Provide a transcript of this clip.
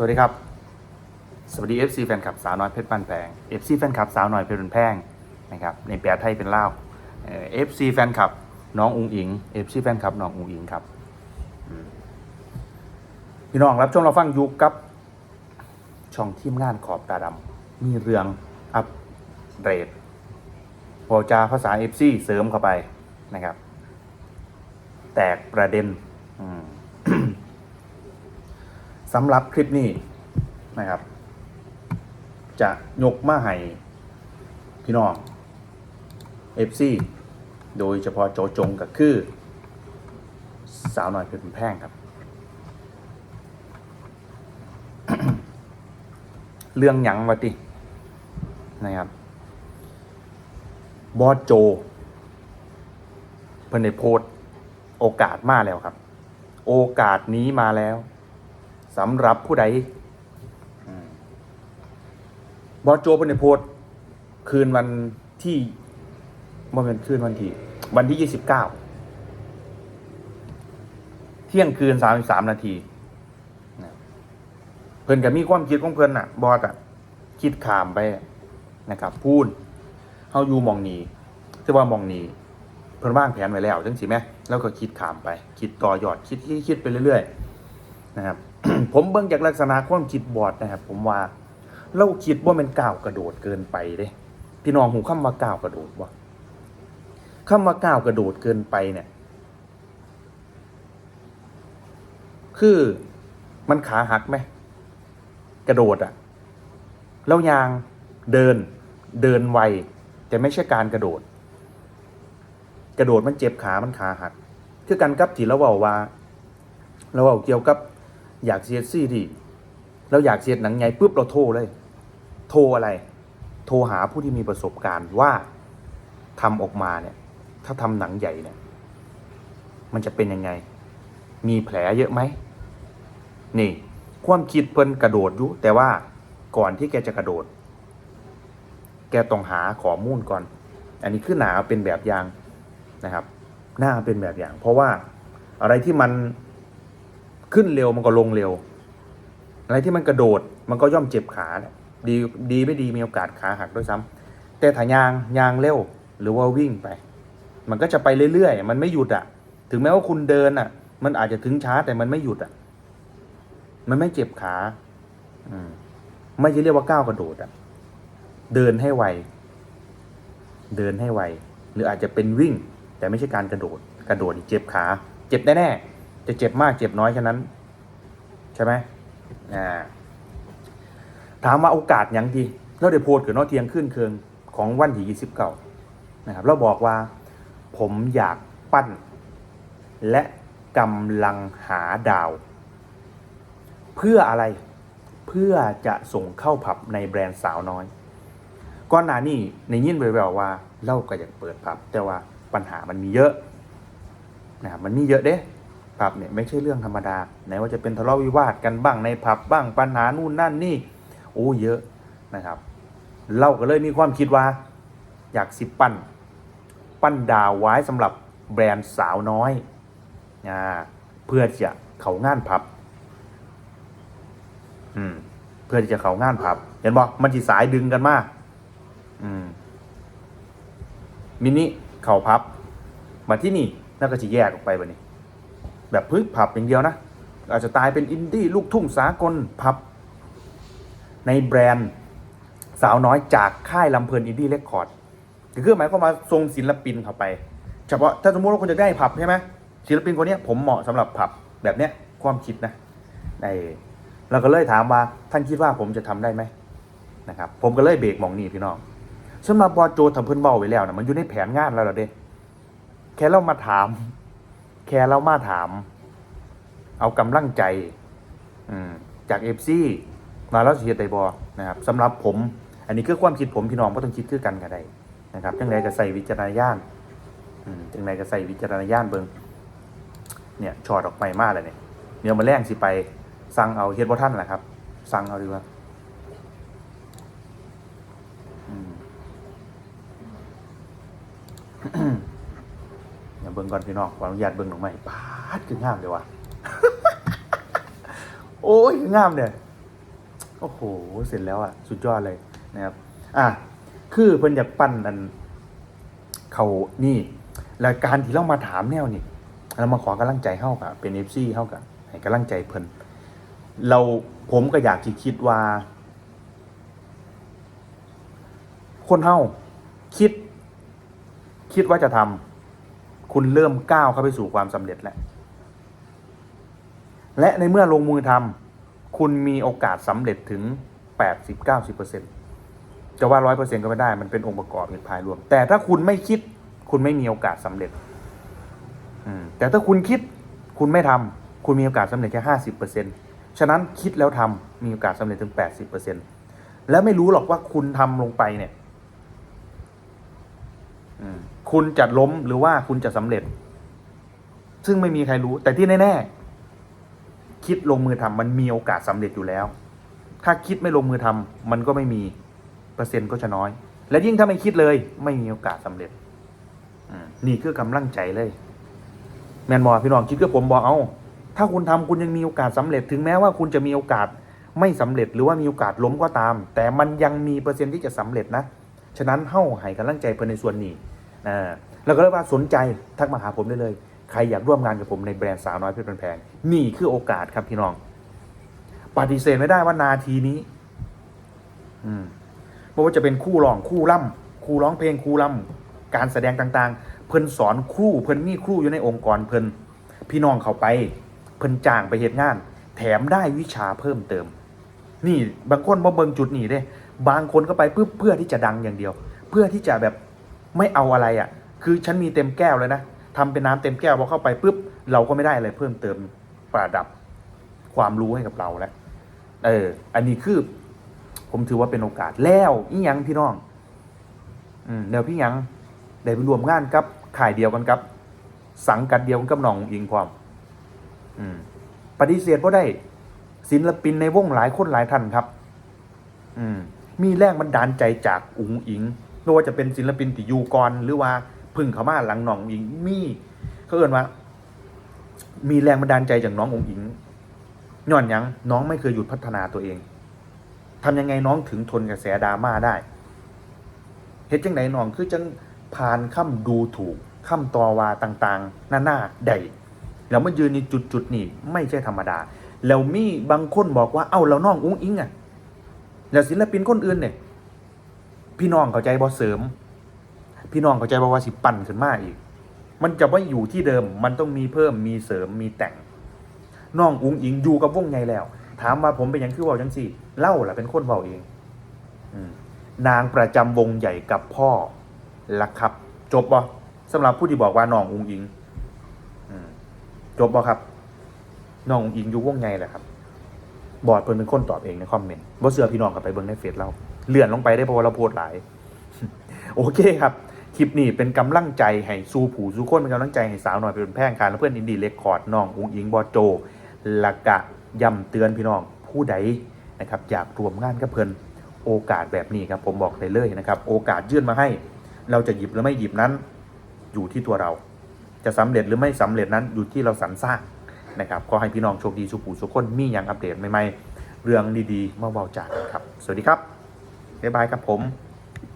สวัสดีครับ สวัสดี FC แฟนคลับสาวน้อยเพชรบ้านแพง FC แฟนคลับสาวน้อยเพชรบ้านแพงนะครับในแปลไทยเป็นเล่าเอ่อ FC แฟนคลับน้องอุงอิง FC แฟนคลับน้องอุงอิงครับพี่น้องรับชมเราฟังยุคกับ ช่องทีมงานขอบตาดำมีเรื่องอัปเดตพอจาภาษา FC เสริมเข้าไปนะครับ แตกประเด็น อืม สำหรับคลิปนี้นะครับ จะยกมาให้พี่น้อง FC โดยเฉพาะโจจงกับคือ สาวน้อยเพชรบุญแพงครับ เรื่องหยังวะตินะครับบอสโจ เพิ่นได้โพสโอกาสมาแล้วครับ โอกาสนี้มาแล้ว สำหรับผู้ใดบอสโจเพิ่นโพสคืนวันที่บ่เป็นคืนวันที่ วันที่ยี่สิบเก้าเที่ยงคืนสามสามนาทีเพิ่นก็มีความคิดของเพิ่นน่ะ บอสอะคิดขามไปนะครับ พูดเฮาอยู่มองนี้แต่ว่ามองนี้เพิ่นวางแผนไว้แล้วจังสิแม่แล้วก็คิดขามไป คิดต่อยอดคิดคิดคิดไปเรื่อย ๆ นะครับ ผมเบิ่งจากลักษณะความคิดบอดนะครับ ผมว่าเราคิดว่ามันก้าวกระโดดเกินไปเด้พี่น้องหูคำว่าก้าวกระโดดบ่คำว่าก้าวกระโดดเกินไปเนี่ย คือมันขาหักไหมกระโดดอะแล้วยางเดินเดินไวแต่ไม่ใช่การกระโดด กระโดดมันเจ็บขามันขาหัก คือกันกับที่เราบอกว่า เราเอาเกี่ยวกับ อยากเสียดซี่ดีเราอยากเสียดหนังใหญ่ปุ๊บเราโทรเลย โทรอะไร โทรหาผู้ที่มีประสบการณ์ว่าทำออกมาเนี่ย ถ้าทำหนังใหญ่เนี่ย มันจะเป็นยังไง มีแผลเยอะไหม นี่ ความคิดเพิ่นกระโดดอยู่แต่ว่าก่อนที่แกจะกระโดด แกต้องหาข้อมูลก่อน อันนี้คือหนาเป็นแบบอย่างนะครับ หน้าเป็นแบบอย่าง เพราะว่าอะไรที่มัน ขึ้นเร็วมันก็ลงเร็ว อะไรที่มันกระโดดมันก็ย่อมเจ็บขาดีดีไม่ดีมีโอกาสขาหักด้วยซ้ำแต่ถ้ายางยางเร็วหรือว่าวิ่งไป มันก็จะไปเรื่อยๆ มันไม่หยุดอะ ถึงแม้ว่าคุณเดินอะ มันอาจจะถึงช้าแต่มันไม่หยุดอะ มันไม่เจ็บขา อืมไม่ใช่เรียกว่าก้าวกระโดดอะ เดินให้ไว เดินให้ไว หรืออาจจะเป็นวิ่ง แต่ไม่ใช่การกระโดด กระโดดเจ็บขา เจ็บแน่ๆ จะเจ็บมากเจ็บน้อยแค่นั้น ใช่ไหมอ่าถามว่าโอกาสหยังดีเราได้โพสต์กับนอเทียงขึ้นเคืองของวันที่ยี่สิบเก้านะครับเราบอกว่า ผมอยากปั้น และกำลังหาดาว เพื่ออะไรเพื่อจะส่งเข้าผับในแบรนด์สาวน้อยก่อนหน้านี้ในยินแววว่าเราก็อยากเปิดผับ แต่ว่าปัญหามันมีเยอะนะครับมันมีเยอะเด้ ผับเนี่ยไม่ใช่เรื่องธรรมดาไหนว่าจะเป็นทะเลาะวิวาทกันบ้างในผับบ้างปัญหานู่นนั่นนี่โอ้เยอะนะครับ เราก็เลยมีความคิดว่า อยากสิปั้น ปั้นดาวไว้สำหรับแบรนด์สาวน้อยอ่าเพื่อจะเขางานผับอืมเพื่อที่จะเขางานผับ เห็นบอกมันจีสายดึงกันมากอืมมินิเข่าพับ มาที่นี่น่าก็จะแยกออกไปแบบนี้ แบบพึ่งผับอย่างเดียวนะ อาจจะตายเป็นอินดี้ลูกทุ่งสากลผับ ในแบรนด์สาวน้อยจากค่ายลำเพลินอินดี้เรคคอร์ดคือหมายความว่าทรงศิลปินเข้าไป เฉพาะถ้าสมมติว่าคนจะได้ผับใช่ไหมศิลปินคนนี้ผมเหมาะสำหรับผับแบบเนี้ยความคิดนะในเราก็เลยถามว่าท่านคิดว่าผมจะทำได้ไหมนะครับผมก็เลยเบรกมองนี่พี่น้องสำหรับบอโจทำเพิ่นเบาไว้แล้วนะมันอยู่ในแผนงานแล้วเหรอเด้แค่เรามาถาม แค่เรามาถาม เอากำลังใจจากเอฟซีมาแล้วเสียไตบอนะครับสำหรับผม อันนี้คือความคิดผมพี่น้องก็ต้องคิดคือกันก็ได้นะครับจังไรก็ใส่วิจารณญาณจังไรก็ใส่วิจารณญาณเบิงเนี่ยชอดออกไปมากเลยเนี่ยเดี๋ยวมาแรงสิไปสั่งเอาเฮ็ดว่าท่านแหละครับสั่งเอาดีกว่าอืม เดี๋ยวเบิ่ง ก่อนพี่น้องขออนุญาตเบิ่งหน่อยไหมปาดคืองามเลยวะโอ้ยคืองามเนี่ยโอ้โหเสร็จแล้วอะ สุดยอดเลยนะครับ อะคือเพิ่นอยากปั้นอันเขานี่รายการที่เรามาถามแนวนี่เรามาขอกำลังใจเฮากับเป็นเอฟซีเฮากับให้กำลังใจเพิ่นเราผมก็อยากที่คิดว่า คนเฮาคิด คิดว่าจะทำ คุณเริ่มก้าวเข้าไปสู่ความสำเร็จแล้ว และในเมื่อลงมือทำคุณมีโอกาสสำเร็จถึง 80-90%จะว่า 100%ก็ไม่ได้ มันเป็นองค์ประกอบเป็นภายรวม แต่ถ้าคุณไม่คิด คุณไม่มีโอกาสสำเร็จอืมแต่ถ้าคุณคิด คุณไม่ทำคุณมีโอกาสสำเร็จแค่ห้าสิบเปอร์เซ็นฉะนั้นคิดแล้วทำมีโอกาสสำเร็จถึงแปดสิบเปอร์เซ็นแล้วไม่รู้หรอกว่าคุณทำลงไปเนี่ย คุณจะล้มหรือว่าคุณจะสำเร็จ ซึ่งไม่มีใครรู้ แต่ที่แน่ๆคิดลงมือทำมันมีโอกาสสำเร็จอยู่แล้ว ถ้าคิดไม่ลงมือทำมันก็ไม่มีเปอร์เซ็นต์ก็จะน้อย และยิ่งถ้าไม่คิดเลย ไม่มีโอกาสสำเร็จอนี่คือกำลังใจเลย แมนบอพี่น้องคิดก็ผมบอกเอาถ้าคุณทำคุณยังมีโอกาสสำเร็จถึงแม้ว่าคุณจะมีโอกาสไม่สำเร็จหรือว่ามีโอกาสล้มก็ตาม แต่มันยังมีเปอร์เซ็นต์ที่จะสำเร็จนะ ฉะนั้นเฮ้าให้กำลังใจเพื่อนในส่วนนี้ แล้วก็เรียกว่าสนใจทักมาหาผมได้เลย ใครอยากร่วมงานกับผมในแบรนด์สาวน้อยเพชรแพงนี่คือโอกาสครับพี่น้อง ปฏิเสธไม่ได้ว่านาทีนี้ อืมไม่ว่าจะเป็นคู่ร้องคู่ล่ำคู่ร้องเพลงคู่ล่ำการแสดงต่างๆ เพิ่นสอนครูเพิ่นมีครูอยู่ในองค์กรเพิ่นพี่น้องเขาไป เพิ่นจ้างไปเหตุงาน แถมได้วิชาเพิ่มเติม นี่บางคนบ่เบิ่งจุดนี้เด้ บางคนก็ไปเพื่อเพื่อที่จะดังอย่างเดียว เพื่อที่จะแบบ ไม่เอาอะไรอะ่ะ คือฉันมีเต็มแก้วเลยนะทำเป็นน้ำเต็มแก้วพอเข้าไปปุ๊บเราก็ไม่ได้อะไรเพิ่มเติมประดับความรู้ให้กับเราแล้วเออ อันนี้คือ ผมถือว่าเป็นโอกาสแล้วอีหยังพี่น้อง อืมเดี๋ยวพี่ยังได้ไปรวมงานกับข่ายเดียวกันครับ สังกัดเดียวกันกับน้องอุ๋งอิงความอืม ปฏิเสธก็ได้ ศิลปินในวงหลายคนหลายท่านครับ อืม มีแรงบันดาลใจจากอุ๋งอิง ไม่ว่าจะเป็นศิลปินที่อยู่ก่อนหรือว่าพึ่งเขามาหลังน้องอิงมีเขาเอ่นว่า มีแรงบันดาลใจจากน้องอุ๋งอิงย้อนยังน้องไม่เคยหยุดพัฒนาตัวเองทำยังไงน้องถึงทนกระแสดราม่าได้เฮ็ดจังไดน้องคือจังผ่านค่ำดูถูกค่ำตอวาต่างๆ หน้าหน้าใดแล้วมายืนในจุดจุดๆนี้ไม่ใช่ธรรมดา แล้วมีบางคนบอกว่าเอ้าแล้วน้องอุ้งอิงอะ แล้วศิลปินคนอื่นเนี่ย พี่น้องเข้าใจบ่เสริม พี่น้องเข้าใจบ่ว่าสิปั่นขึ้นมาอีก มันจะไม่อยู่ที่เดิม มันต้องมีเพิ่มมีเสริมมีแต่งน้องอุ้งอิงอยู่กับวงไงแล้ว ถามว่าผมเป็นยังคือว่าจังสี่เล่าล่ะเป็นคนเบาเองอนางประจำวงใหญ่กับพ่อละครับ จบบ่สำหรับผู้ที่บอกว่าน้องอุ้งอิงอจบบ่ครับน้องอุ้งอิงอยู่วงไงแหละครับ บอดเพิ่นเป็นคนตอบเองในคอมเมนต์บ่เสือพี่น้องกับไปเบิ่งในเฟซเรา เลื่อนลงไปได้เพราะว่าเราโพสต์หลาย โอเคครับ คลิปนี้เป็นกำลังใจให้สู้ผู้สู้คนเป็นกำลังใจให้สาวหน่อยเป็นแพร่งการและเพื่อนอินดีเลคคอร์ดน้องอุงอิงบอโจละกะย้ำเตือนพี่น้องผู้ใดนะครับอยากรวมงานกับเพิ่อนโอกาสแบบนี้ครับผมบอกเลยเลยนะครับ โอกาสยื่นมาให้ เราจะหยิบหรือไม่หยิบนั้น อยู่ที่ตัวเรา จะสำเร็จหรือไม่สำเร็จนั้นอยู่ที่เราสรรสร้างนะครับขอให้พี่น้องโชคดีสุขผู้สุขคนมีอย่างอัปเดตใหม่ๆเรื่องดีๆมาเบาจากครับ สวัสดีครับ บ๊ายบายครับผม